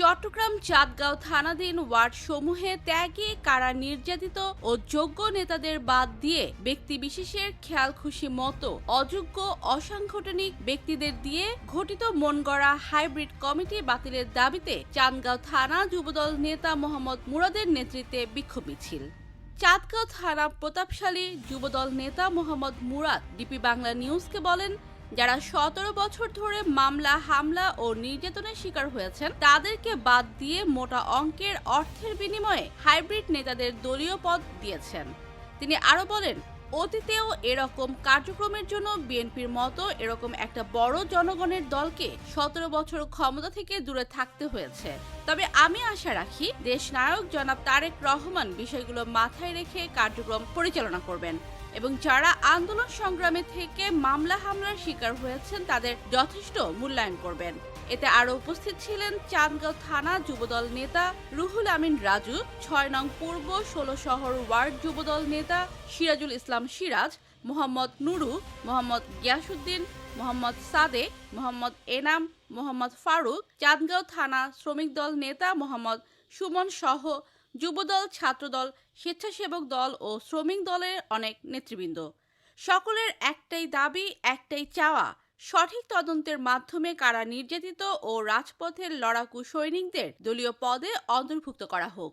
চট্টগ্রাম, চাঁদগাঁও থানাধীন ওয়ার্ড সমূহে ত্যাগে, কারা নির্যাতিত ও যোগ্য নেতাদের বাদ দিয়ে ব্যক্তি বিশেষের খেয়াল খুশি মতো অযোগ্য, অসাংগঠনিক ব্যক্তিদের দিয়ে ঘটিত মন গড়া হাইব্রিড কমিটি বাতিলের দাবিতে চাঁদগাঁও থানা যুবদল নেতা মোহাম্মদ মুরাদের নেতৃত্বে বিক্ষোভ মিছিল। চাঁদগাঁও থানা প্রতাপশালী যুবদল নেতা মোহাম্মদ মুরাদ, ডিপি বাংলা নিউজকে বলেন যারা সতেরো বছর ধরে মামলা, হামলা ও নির্যাতনের শিকার হয়েছেন, তাদেরকে বাদ দিয়ে মোটা অঙ্কের অর্থের বিনিময়ে হাইব্রিড নেতাদের দলীয় পদ দিয়েছেন। তিনি আরও বলেন, অতীতেও এরকম কার্যক্রমের জন্য বিএনপির মতো এরকম একটা বড় জনগণের দলকে সতেরো বছর ক্ষমতা থেকে দূরে থাকতে হয়েছে। তবে আমি আশা রাখি দেশ নায়ক জনাব তারেক রহমান বিষয়গুলো মাথায় রেখে কার্যক্রম পরিচালনা করবেন। এবং যারা আন্দোলন সংগ্রামে থেকে মামলা হামলার শিকার হয়েছেন, তাদের যথেষ্ট মূল্যায়ন করবেন। এতে আরও উপস্থিত ছিলেন চাঁদগাঁও থানা যুবদল নেতা রুহুল আমিন রাজু, ছয় নং পূর্ব ষোলো শহর ওয়ার্ড যুবদল নেতা সিরাজুল ইসলাম সিরাজ, মোহাম্মদ নুরু, মোহাম্মদ গিয়াসুদ্দিন মোহাম্মদ সাদেক মোহাম্মদ এনাম, মোহাম্মদ ফারুক, চাঁদগাঁও থানা শ্রমিক দল নেতা মোহাম্মদ সুমন সহ যুবদল, ছাত্রদল, স্বেচ্ছাসেবক দল ও শ্রমিক দলের অনেক নেতৃবৃন্দ। সকলের একটাই দাবি, একটাই চাওয়া, সঠিক তদন্তের মাধ্যমে কারা নির্যাতিত ও রাজপথের লড়াকু সৈনিকদের দলীয় পদে অন্তর্ভুক্ত করা হোক।